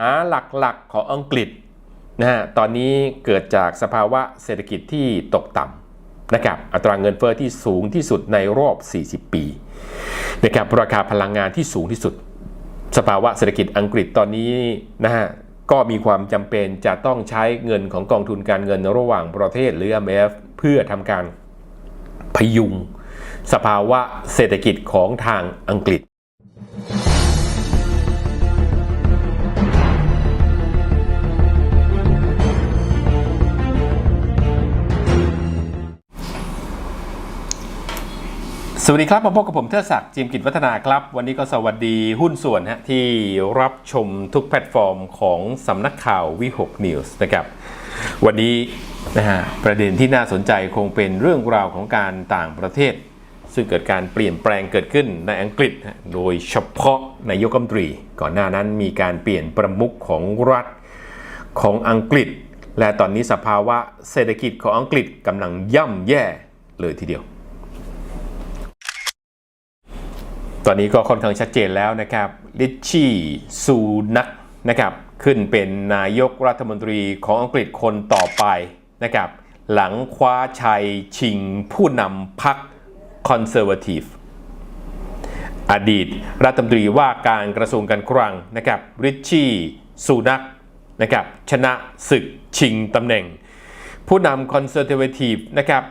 หาหลักๆของอังกฤษนะฮะตอนนี้เกิดจากสภาวะเศรษฐกิจที่ตกต่ำนะครับอัตราเงินเฟอ้อที่สูงที่สุดในรอบ 40 ปีนะครับราคาพลังงานที่สูงที่สุด สภาวะเศรษฐกิจอังกฤษตอนนี้นะฮะก็มีความจำเป็นจะต้องใช้เงินของกองทุนการเงินระหว่างประเทศหรือ IMF เพื่อทำการพยุงสภาวะเศรษฐกิจของทางอังกฤษ สวัสดีครับ มาพบกับผมเทดศักดิ์จิมกิจวัฒนาครับ วันนี้ก็สวัสดีหุ้นส่วนฮะที่รับชมทุกแพลตฟอร์มของสำนักข่าววิหกนิวส์นะครับ วันนี้นะฮะประเด็นที่น่าสนใจคงเป็นเรื่องราวของการต่างประเทศ ซึ่งเกิดการเปลี่ยนแปลงเกิดขึ้นในอังกฤษ โดยเฉพาะนายกรัฐมนตรี ก่อนหน้านั้นมีการเปลี่ยนประมุขของรัฐของอังกฤษ และตอนนี้สภาวะเศรษฐกิจของอังกฤษกำลังย่ำแย่เลยทีเดียว ตอนนี้ก็ค่อนข้างชัดเจนแล้วนะครับลิชชี่ซูนักนะครับขึ้นเป็นนายกรัฐมนตรีของอังกฤษคนต่อไปนะครับหลังคว้าชัยชิงผู้นำพรรคคอนเซอร์วทีฟอดีตรัฐมนตรีว่าการกระทรวงการคลังนะครับริชชี่ซูนักนะครับชนะศึกชิงตำแหน่ง ผู้นำคอนเซอร์เวทีฟนะครับ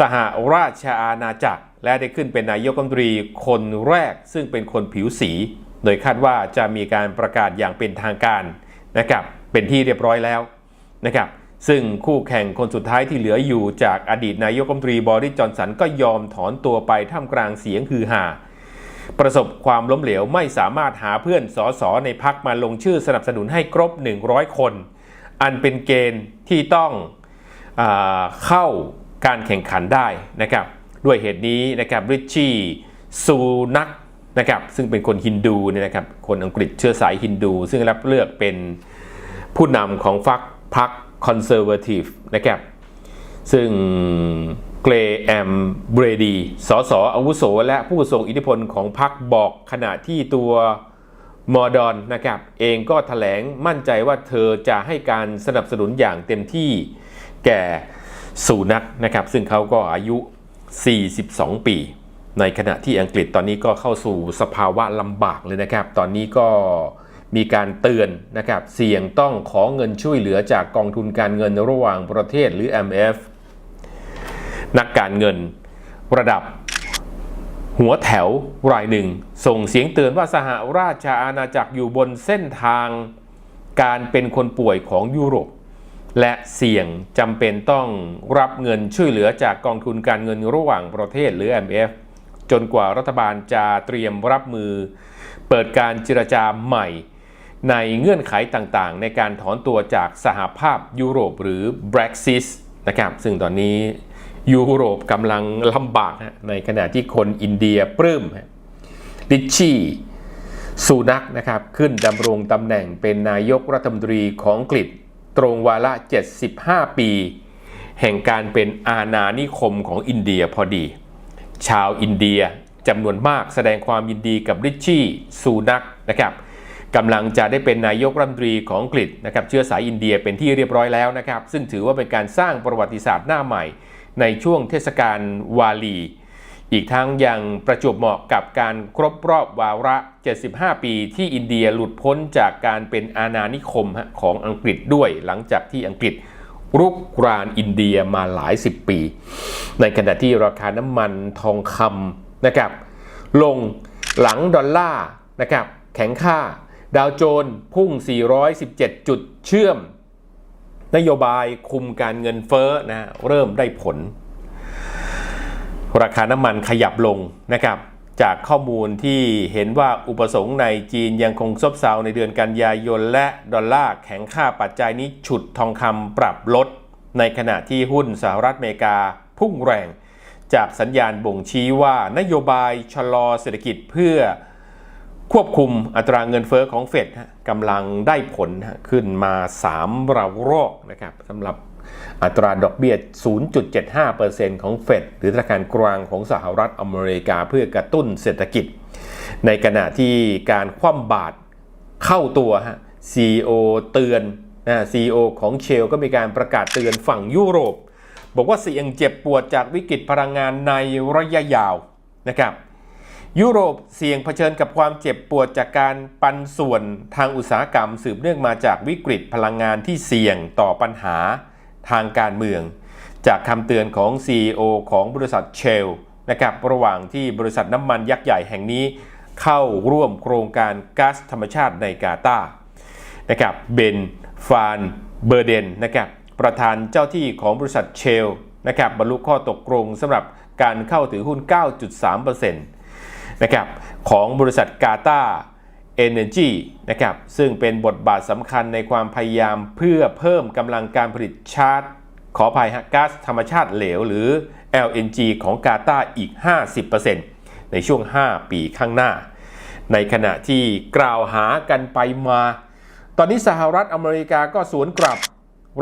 สหราชอาณาจักร และได้ขึ้นเป็นนายกรัฐมนตรีคนแรกซึ่งเป็นคนผิวสี โดยคาดว่าจะมีการประกาศอย่างเป็นทางการนะครับเป็นที่เรียบร้อยแล้วนะครับซึ่งคู่แข่งคนสุดท้ายที่เหลืออยู่จากอดีตนายกรัฐมนตรีบอริสจอนสันก็ยอมถอนตัวไปท่ามกลางเสียงฮือฮาประสบความล้มเหลวไม่สามารถหาเพื่อนสอสอในพักมาลงชื่อสนับสนุนให้ครบ 100 คน อันเป็นเกณฑ์ที่ต้องเข้าการแข่งขันได้นะครับ ด้วยเหตุนี้นะครับริชชี่ซูนักนะครับซึ่งเป็นคนฮินดูเนี่ยนะครับคนอังกฤษเชื้อสายฮินดู ซึ่งรับเลือกเป็นผู้นำของพรรคพรรคคอนเซอร์เวทีฟนะครับซึ่งเกรแอมเบรดี สสอาวุโส และผู้ทรงอิทธิพลของพรรคบอกขณะที่ตัวมอดอนนะครับเองก็ถแถลงมั่นใจว่าเธอจะให้การสนับสนุนอย่างเต็มที่แก่สูนักนะครับ ซึ่งเขาก็อายุ 42 ปี ในขณะที่อังกฤษตอนนี้ก็เข้าสู่สภาวะลำบากเลยนะครับ ตอนนี้ก็มีการเตือนนะครับ เสี่ยงต้องขอเงินช่วยเหลือจากกองทุนการเงินระหว่างประเทศหรือ MF นักการเงินระดับหัวแถวรายหนึ่ง ส่งเสียงเตือนว่าสหราชอาณาจักรอยู่บนเส้นทางการเป็นคนป่วยของยุโรป และเสี่ยงจำเป็นต้องรับเงินช่วยเหลือจากกองทุนการเงินระหว่างประเทศหรือ MF จนกว่ารัฐบาลจะเตรียมรับมือ เปิดการเจรจาใหม่ ในเงื่อนไขต่างๆ ในการถอนตัวจากสหภาพยุโรปหรือ Brexit นะครับซึ่งตอนนี้ยุโรปกำลังลำบากในขณะที่คนอินเดียปลื้มดิชชี่สูนักนะครับขึ้นดำรงตำแหน่งเป็นนายกรัฐมนตรีของอังกฤษ ตรงวาระ 75 ปี แห่งการเป็นอาณานิคมของอินเดียพอดี ชาวอินเดียจำนวนมากแสดงความยินดีกับริชชี่สูนักนะครับกำลังจะได้เป็นนายกรัฐมนตรีของอังกฤษนะครับเชื้อสายอินเดียเป็นที่เรียบร้อยแล้วนะครับ ซึ่งถือว่าเป็นการสร้างประวัติศาสตร์หน้าใหม่ ในช่วงเทศกาลวาลี อีกทั้งยังประจวบเหมาะกับการครบรอบวาระ 75 ปีที่อินเดียหลุดพ้นจากการเป็นอาณานิคมของอังกฤษด้วยหลังจากที่อังกฤษรุกรานอินเดียมาหลายสิบปี ในขณะที่ราคาน้ำมันทองคำนะครับลงหลังดอลลาร์นะครับแข็งค่า ดาวโจนส์พุ่ง 417 จุดเชื่อม นโยบายคุมการเงินเฟ้อนะเริ่มได้ผล ราคาน้ำมันขยับลงนะครับจากข้อมูลที่เห็นว่าอุปสงค์ในจีนยังคงซบเซาในเดือนกันยายน และดอลลาร์แข็งค่าปัจจัยนี้ฉุดทองคำปรับลด ในขณะที่หุ้นสหรัฐอเมริกาพุ่งแรง จากสัญญาณบ่งชี้ว่านโยบายชะลอเศรษฐกิจเพื่อควบคุมอัตราเงินเฟอ้อของเฟดกำลังได้ผลขึ้นมา 3ระรอกนะครับสำหรับ อัตราดอกเบี้ย 0.75%ของเฟดหรือธนาคารกลางของสหรัฐอเมริกาเพื่อกระตุ้นเศรษฐกิจ ในขณะที่การคว่ำบาตรเข้าตัวฮะ CEO เตือนนะ CEO ของเชลก็มีการประกาศเตือนฝั่งยุโรป บอกว่าเสี่ยงเจ็บปวดจากวิกฤตพลังงานในระยะยาวนะครับยุโรปเสี่ยงเผชิญกับความเจ็บปวดจากการปันส่วนทางอุตสาหกรรม สืบเนื่องมาจากวิกฤตพลังงานที่เสี่ยงต่อปัญหา ทางการเมือง จากคำเตือนของ CEO ของบริษัทเชลนะครับระหว่างที่บริษัทน้ำมันยักษ์ใหญ่แห่งนี้ เข้าร่วมโครงการก๊าซธรรมชาติในกาตาร์นะครับเบนฟานเบอร์เดนนะครับประธานเจ้าที่ของบริษัทเชลนะครับบรรลุข้อตกลงสำหรับการเข้าถือหุ้น 9.3%นะครับของบริษัทกาตาร์ เอเนจีนะครับซึ่งเป็นบทบาทสำคัญในความพยายามเพื่อเพิ่มกำลังการผลิตชาร์จ ขออภัยฮะก๊าซธรรมชาติเหลวหรือ LNG ของกาตาร์อีก 50%ในช่วง 5 ปีข้างหน้า ในขณะที่กล่าวหากันไปมา ตอนนี้สหรัฐอเมริกาก็สวนกลับ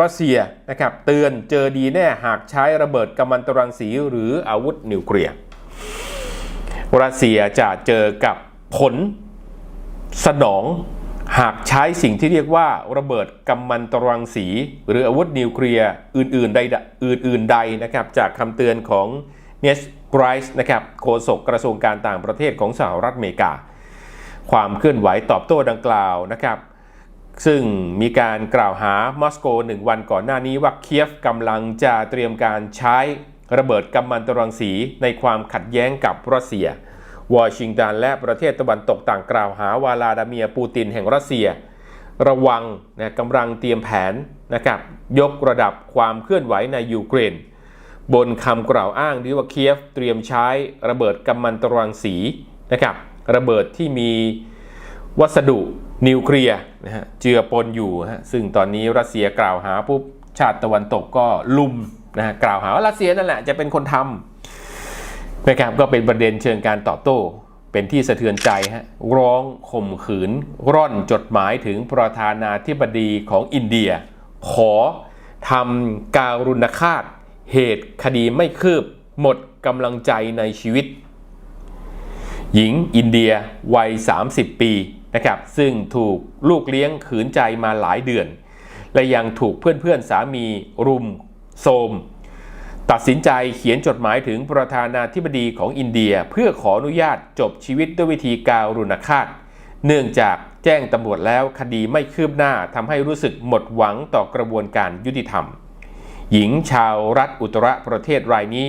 รัสเซียนะครับเตือนเจอดีแน่หากใช้ระเบิดกัมมันตรังสีหรืออาวุธนิวเคลียร์รัสเซียจะเจอกับผล สนองหากใช้สิ่งที่เรียกว่าระเบิดกัมมันตรังสี หรืออาวุธนิวเคลียร์อื่น ๆ ใดอื่น ๆ ใดนะครับ จากคำเตือนของเนสไกรส์นะครับโฆษกกระทรวงการต่างประเทศของสหรัฐอเมริกา ความเคลื่อนไหวตอบโต้ดังกล่าวนะครับซึ่งมีการกล่าวหามอสโกหนึ่งวันก่อนหน้านี้ว่าเคียฟกำลังจะเตรียมการใช้ระเบิดกัมมันตรังสีในความขัดแย้งกับรัสเซีย วอชิงตันและประเทศตะวันตกต่างกล่าวหาวาลาดาเมียปูตินแห่งรัสเซีย ระวังนะกำลังเตรียมแผนนะครับยกระดับความเคลื่อนไหวในยูเครน บนคำกล่าวอ้างที่ว่าเคียฟเตรียมใช้ระเบิดกัมมันตรังสีนะครับระเบิดที่มีวัสดุนิวเคลียร์นะฮะเจือปนอยู่ฮะซึ่งตอนนี้รัสเซียกล่าวหาปุ๊บชาติตะวันตกก็ลุมนะฮะกล่าวหาว่ารัสเซียนั่นแหละจะเป็นคนทำ นะครับก็เป็นประเด็นเชิงการตอบโต้ เป็นที่สะเทือนใจฮะร้องข่มขืน ร่อนจดหมายถึงประธานาธิบดีของอินเดีย ขอทำการุณฆาต เหตุคดีไม่คืบ หมดกำลังใจในชีวิต หญิงอินเดียวัย 30 ปีนะครับซึ่งถูกลูกเลี้ยงขืนใจมาหลายเดือน และยังถูกเพื่อนๆสามีรุมโทม ตัดสินใจเขียนจดหมายถึงประธานาธิบดีของอินเดียเพื่อขออนุญาตจบชีวิตด้วยวิธีการุณฆาต เนื่องจากแจ้งตำรวจแล้วคดีไม่คืบหน้าทำให้รู้สึกหมดหวังต่อกระบวนการยุติธรรม หญิงชาวรัฐอุตรประเทศรายนี้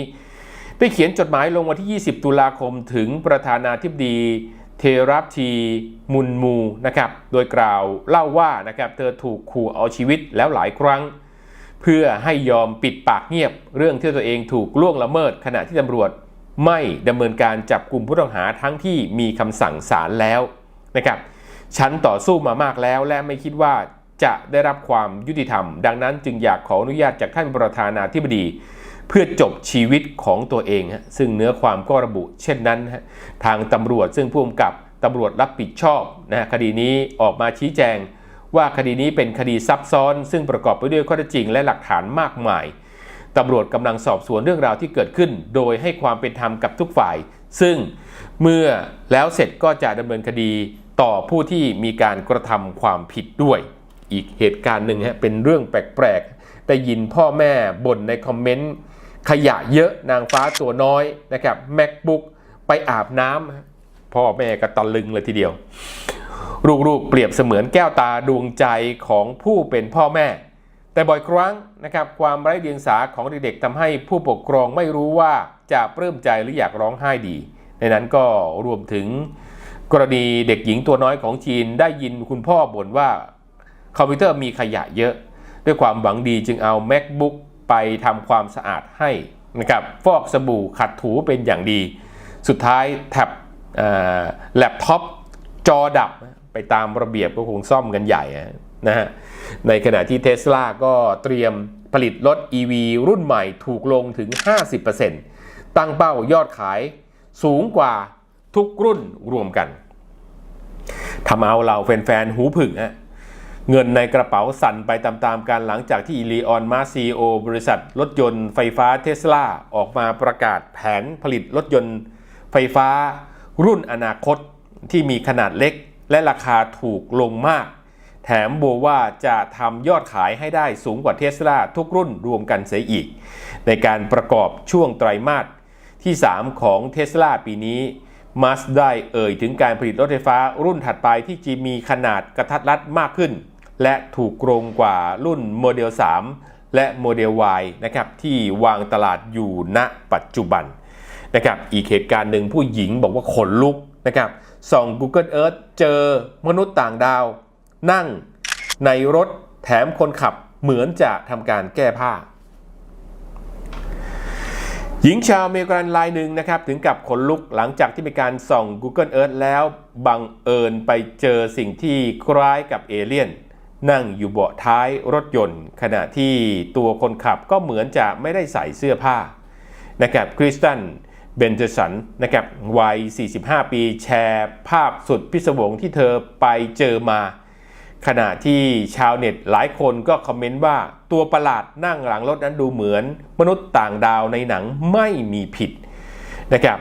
ได้เขียนจดหมายลงวันที่ 20 ตุลาคมถึงประธานาธิบดี เทรับทีมุนมูนะครับ โดยกล่าวเล่าว่านะครับเธอถูกขู่เอาชีวิตแล้วหลายครั้ง เพื่อให้ยอมปิดปากเงียบ เรื่องที่ตัวเองถูกล่วงละเมิด ขณะที่ตำรวจไม่ดำเนินการจับกลุ่มผู้ต้องหาทั้งที่มีคำสั่งศาลแล้วนะครับฉันต่อสู้มามากแล้วและไม่คิดว่าจะได้รับความยุติธรรม ดังนั้นจึงอยากขออนุญาตจากท่านประธานาธิบดี เพื่อจบชีวิตของตัวเองฮะซึ่งเนื้อความก็ระบุ เช่นนั้นฮะทางตำรวจซึ่งผู้กำกับตำรวจรับผิดชอบนะฮะคดีนี้ออกมาชี้แจง ว่าคดีนี้เป็นคดีซับซ้อน ซึ่งประกอบไปด้วยข้อเท็จจริงและหลักฐานมากมายตำรวจกำลังสอบสวนเรื่องราวที่เกิดขึ้น โดยให้ความเป็นธรรมกับทุกฝ่าย ซึ่งเมื่อแล้วเสร็จก็จะดำเนินคดีต่อผู้ที่มีการกระทำความผิดด้วย อีกเหตุการณ์หนึ่งฮะเป็นเรื่องแปลกๆได้ยินพ่อแม่บ่นในคอมเมนต์ขยะเยอะนางฟ้าตัวน้อยนะครับ macbook ไปอาบน้ำพ่อแม่ก็ตะลึงเลยทีเดียว ลูกๆเปรียบเสมือนแก้วตาดวงใจของผู้เป็นพ่อแม่ แต่บ่อยครั้งนะครับความไร้เดียงสาของเด็กๆทำให้ผู้ปกครองไม่รู้ว่าจะปลื้มใจหรืออยากร้องไห้ดี ในนั้นก็รวมถึงกรณีเด็กหญิงตัวน้อยของจีนได้ยินคุณพ่อบ่นว่าคอมพิวเตอร์มีขยะเยอะ ด้วยความหวังดีจึงเอา macbook ไปทำความสะอาดให้นะครับฟอกสบู่ขัดถูเป็นอย่างดี สุดท้ายแท็บแล็ปท็อปจอดับ ไปตามระเบียบก็คงซ่อมกันใหญ่นะฮะในขณะที่เทสลาก็เตรียมผลิตรถ EV รุ่นใหม่ถูกลงถึง 50%ตั้งเป้ายอดขายสูงกว่าทุกรุ่นรวมกันทำเอาเราแฟนๆ หูผึ่งฮะเงินในกระเป๋าสั่นไปตามๆกันหลังจากที่อีลีออนมาซีโอบริษัทรถยนต์ไฟฟ้าเทสลาออกมาประกาศแผนผลิตรถยนต์ไฟฟ้ารุ่นอนาคตที่มีขนาดเล็ก และราคาถูกลงมาก แถมโบว่าจะทำยอดขายให้ได้สูงกว่าเทสลาทุกรุ่นรวมกันเสียอีก ในการประกอบช่วงไตรมาสที่ 3 ของเทสลาปีนี้มาสได้เอ่ยถึงการผลิตรถไฟฟ้ารุ่นถัดไปที่จะมีขนาดกระทัดรัดมากขึ้น และถูกโกรงกว่ารุ่นโมเดล 3 และโมเดล Y นะครับที่วางตลาดอยู่ณปัจจุบันนะครับอีกเหตุการณ์หนึ่งผู้หญิงบอกว่าขนลุกนะครับ ส่อง Google Earth เจอมนุษย์ต่างดาว นั่งในรถแถมคนขับเหมือนจะทำการแก้ผ้า หญิงชาวเมริกันรายหนึ่งนะครับ ถึงกับขนลุกหลังจากที่มีการส่อง Google Earth แล้วบังเอิญไปเจอสิ่งที่คล้ายกับเอเลี่ยน นั่งอยู่เบาะท้ายรถยนต์ ขณะที่ตัวคนขับก็เหมือนจะไม่ได้ใส่เสื้อผ้านะครับคริสตัน เบนเจสันนะครับวัย 45 ปีแชร์ภาพสุดพิศวงที่เธอไปเจอมา ขณะที่ชาวเน็ตหลายคนก็คอมเมนต์ว่าตัวประหลาดนั่งหลังรถนั้นดูเหมือน มนุษย์ต่างดาวในหนังไม่มีผิดนะครับ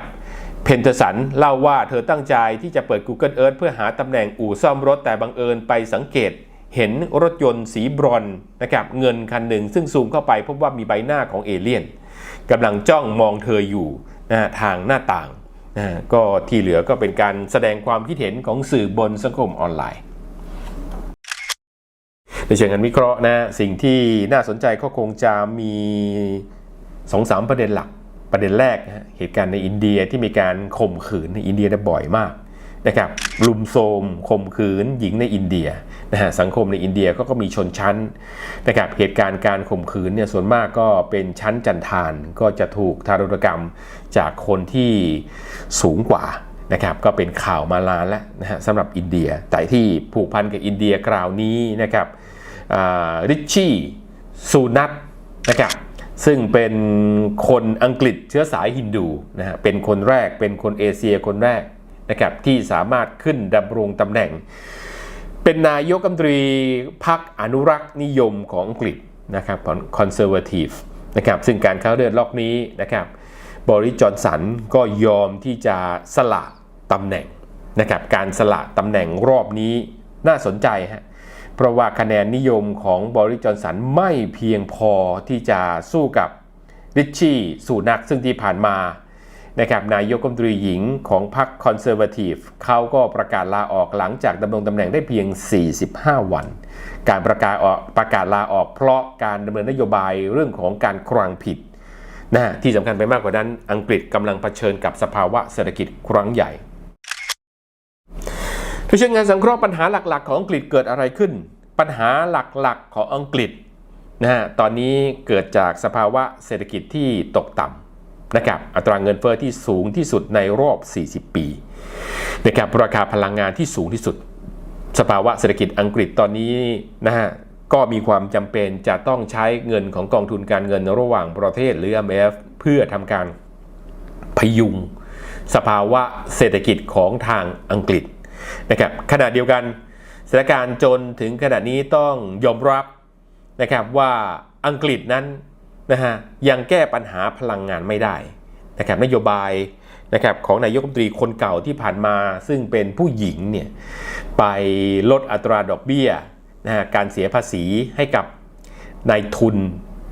เพนเทอร์สันเล่าว่าเธอตั้งใจที่จะเปิด Google Earth เพื่อหาตำแหน่งอู่ซ่อมรถแต่บังเอิญไปสังเกต เห็นรถยนต์สีบรอนนะครับเงินคันหนึ่งซึ่งซูมเข้าไปพบว่ามีใบหน้าของเอเลี่ยนกำลังจ้องมองเธออยู่ นะทางหน้าต่างนะก็ที่เหลือก็เป็นการแสดงความคิดเห็นของสื่อบนสังคมออนไลน์ในเชิงการวิเคราะห์นะสิ่งที่น่าสนใจก็คงจะมี2อสาประเด็นหลักประเด็นแรกนะเหตุการณ์ในอินเดียที่มีการข่มขืนในอินเดียบ่อยมากนะครับลุมโทมข่มขืนหญิงในอินเดีย นะฮะสังคมในอินเดียก็ก็มีชนชั้นนะครับเหตุการณ์การข่มขืนเนี่ยส่วนมากก็เป็นชั้นจันทานก็จะถูกทารุณกรรมจากคนที่สูงกว่านะครับก็เป็นข่าวมานานแล้วนะฮะสำหรับอินเดียแต่ที่ผูกพันกับอินเดียคราวนี้นะครับริชชี่ซูนัทนะครับซึ่งเป็นคนอังกฤษเชื้อสายฮินดูนะฮะเป็นคนแรกเป็นคนเอเชียคนแรกนะครับที่สามารถขึ้นดำรงตำแหน่ง เป็นนายกรัฐมนตรีพรรคอนุรักษ์นิยมของอังกฤษนะครับคอนเซอร์เวทีฟนะครับซึ่งการเข้าเลือกรอบนี้นะครับบริจอนสันก็ยอมที่จะสละตำแหน่งนะครับการสละตำแหน่งรอบนี้น่าสนใจฮะเพราะว่าคะแนนนิยมของบริจอนสันไม่เพียงพอที่จะสู้กับริชชี่สูนักซึ่งที่ผ่านมา นะครับนายกรัฐมนตรีหญิงของพรรคคอนเซอร์วทีฟเขาก็ประกาศลาออกหลังจากดำรงตำแหน่งได้เพียง 45 วัน การประกาศออกประกาศลาออกเพราะการดำเนินนโยบายเรื่องของการครังผิดนะที่สำคัญไปมากกว่านั้นอังกฤษกำลังเผชิญกับสภาวะเศรษฐกิจครั้งใหญ่ทุกเชิงงานสังเคราะห์ปัญหาหลักๆ ของอังกฤษเกิดอะไรขึ้น ปัญหาหลักๆของอังกฤษนะฮะตอนนี้เกิดจากสภาวะเศรษฐกิจที่ตกต่ำ นะครับอัตราเงินเฟอ้อที่สูงที่สุดในรอบ 40 ปีนะครับราคาพลังงานที่สูงที่สุด สภาวะเศรษฐกิจอังกฤษตอนนี้นะฮะก็มีความจำเป็นจะต้องใช้เงินของกองทุนการเงินระหว่างประเทศหรือ IMF เพื่อทำการพยุง สภาวะเศรษฐกิจของทางอังกฤษนะครับขณะเดียวกันสถานการณ์จนถึงขณะนี้ต้องยอมรับนะครับว่าอังกฤษนั้น นะฮะยังแก้ปัญหาพลังงานไม่ได้นะครับนโยบายนะครับของนายกรัฐมนตรีคนเก่าที่ผ่านมา ซึ่งเป็นผู้หญิงเนี่ยไปลดอัตราดอกเบี้ยนะฮะการเสียภาษีให้กับนายทุน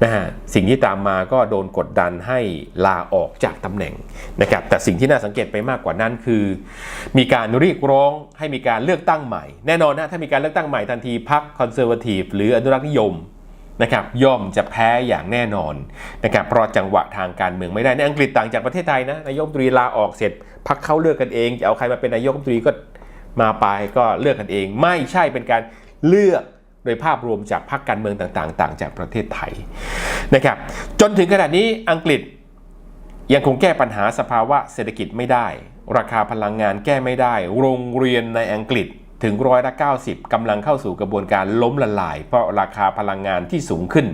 นะฮะสิ่งที่ตามมาก็โดนกดดันให้ลาออกจากตำแหน่งนะครับแต่สิ่งที่น่าสังเกตไปมากกว่านั้นคือ มีการเรียกร้องให้มีการเลือกตั้งใหม่ แน่นอนนะถ้ามีการเลือกตั้งใหม่ทันทีพรรคคอนเซอร์วทีฟหรืออนุรักษ์นิยม นะครับย่อมจะแพ้อย่างแน่นอนนะครับเพราะจังหวะทางการเมืองไม่ได้ในอังกฤษต่างจากประเทศไทยนะนายกตรีลาออกเสร็จพรรคเขาเลือกกันเองจะเอาใครมาเป็นนายกตรีก็มาไปก็เลือกกันเอง ไม่ใช่เป็นการเลือกโดยภาพรวมจากพรรคการเมืองต่างๆ ต่างจากประเทศไทยนะครับจนถึงขนาดนี้อังกฤษยังคงแก้ปัญหาสภาวะเศรษฐกิจไม่ได้ ราคาพลังงานแก้ไม่ได้ โรงเรียนในอังกฤษ ถึงร้อยละ 90กำลังเข้าสู่กระบวนการล้มละลาย เพราะราคาพลังงานที่สูงขึ้น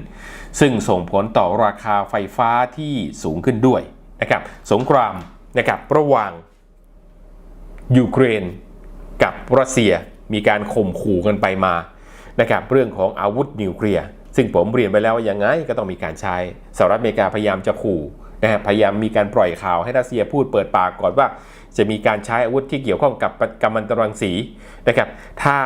ซึ่งส่งผลต่อราคาไฟฟ้าที่สูงขึ้นด้วยนะครับสงครามนะครับระหว่างยูเครนกับรัสเซียมีการข่มขู่กันไปมานะครับเรื่องของอาวุธนิวเคลียร์ซึ่งผมเรียนไปแล้วว่ายังไงก็ต้องมีการใช้สหรัฐอเมริกาพยายามจะขู่นะฮะพยายามมีการปล่อยข่าวให้รัสเซียพูดเปิดปากก่อนว่า จะมีการใช้อาวุธที่เกี่ยวข้องกับกัมมันตรังสีนะครับ ถ้า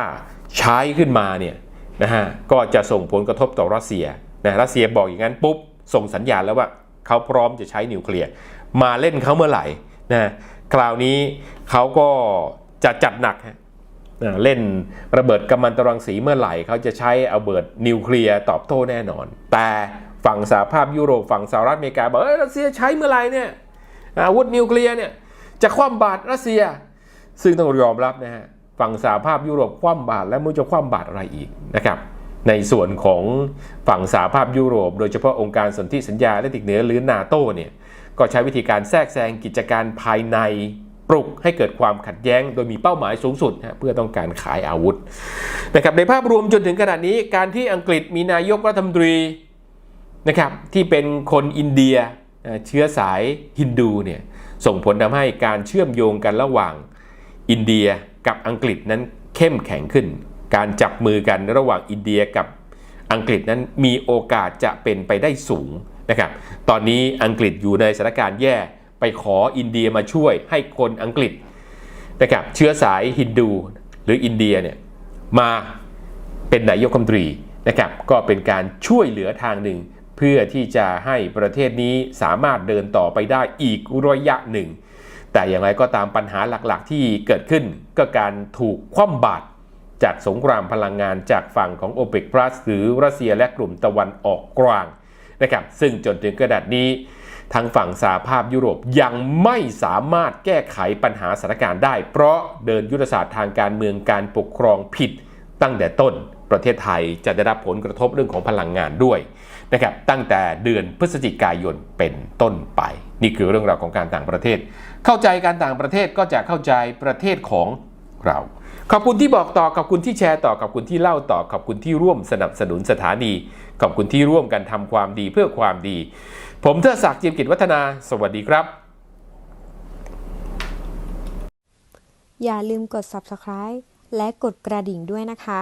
ใช้ขึ้นมาเนี่ยนะฮะก็จะส่งผลกระทบต่อรัสเซียนะรัสเซียบอกอย่างนั้นปุ๊บส่งสัญญาณแล้วว่าเขาพร้อมจะใช้นิวเคลียร์มาเล่นเขาเมื่อไหร่นะคราวนี้เขาก็จะจัดหนักนะเล่นระเบิดกัมมันตรังสีเมื่อไหร่เขาจะใช้เอาเบิดนิวเคลียร์ตอบโต้แน่นอน แต่ฝั่งสหภาพยุโรปฝั่งสหรัฐอเมริกาบอกเอ้ยรัสเซียใช้เมื่อไหร่เนี่ยอาวุธนิวเคลียร์เนี่ย จะคว่ำบาตรรัสเซีย ซึ่งต้องยอมรับนะฮะฝั่งสหภาพยุโรปคว่ำบาตรและไมันจะคว่ำบาตรอะไรอีกนะครับในส่วนของฝั่งสหภาพยุโรป โดยเฉพาะองค์การสนธิสัญญาและติกเหนือหรือนาโตเนี่ยก็ใช้วิธีการแทรกแซงกิจการภายในปลุกให้เกิดความขัดแย้ง โดยมีเป้าหมายสูงสุดเพื่อต้องการขายอาวุธนะครับในภาพรวมจนถึงขนาดนี้การที่อังกฤษมีนายกรัฐมนตรีนะครับที่เป็นคนอินเดียเชื้อสายฮินดูเนี่ย ส่งผลทำให้การเชื่อมโยงกันระหว่างอินเดียกับอังกฤษนั้นเข้มแข็งขึ้น การจับมือกันระหว่างอินเดียกับอังกฤษนั้นมีโอกาสจะเป็นไปได้สูงนะครับ ตอนนี้อังกฤษอยู่ในสถานการณ์แย่ไปขออินเดียมาช่วยให้คนอังกฤษนะครับเชื้อสายฮินดูหรืออินเดียเนี่ยมาเป็นนายกรัฐมนตรีนะครับก็เป็นการช่วยเหลือทางหนึ่ง เพื่อที่จะให้ประเทศนี้สามารถเดินต่อไปได้อีกระยะหนึ่ง แต่อย่างไรก็ตามปัญหาหลักๆ ที่เกิดขึ้นก็การถูกคว่ำบาตรจากสงครามพลังงานจากฝั่งของ o p e c Plus หรือรัสเซียและกลุ่มตะวันออกกลางนะครับซึ่งจนถึงกระดาษนี้ ทางฝั่งสหภาพยุโรปยังไม่สามารถแก้ไขปัญหาสถานการณ์ได้ เพราะเดินยุทธศาสตร์ทางการเมืองการปกครองผิดตั้งแต่ต้น ประเทศไทยจะได้รับผลกระทบเรื่องของพลังงานด้วย นะครับตั้งแต่เดือนพฤศจิกายนเป็นต้นไป นี่คือเรื่องราวของการต่างประเทศ เข้าใจการต่างประเทศก็จะเข้าใจประเทศของเรา ขอบคุณที่บอกต่อขอบคุณที่แชร์ต่อขอบคุณที่เล่าต่อขอบคุณที่ร่วมสนับสนุนสถานีขอบคุณที่ร่วมกันทำความดีเพื่อความดี ผมเทอศักดิ์เจียมกิจวัฒนา สวัสดีครับ อย่าลืมกด subscribe และกดกระดิ่งด้วยนะคะ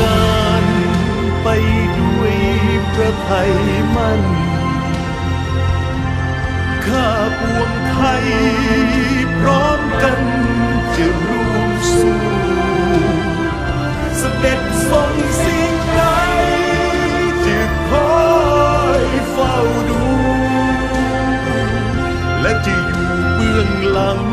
งานไปด้วยพระไทยมั่น ข้าปวงไทยพร้อมกันจะร่วมสู้สเสด็จทรงสิ่งใดจะคอยเฝ้าดู และจะอยู่เบื้องหลัง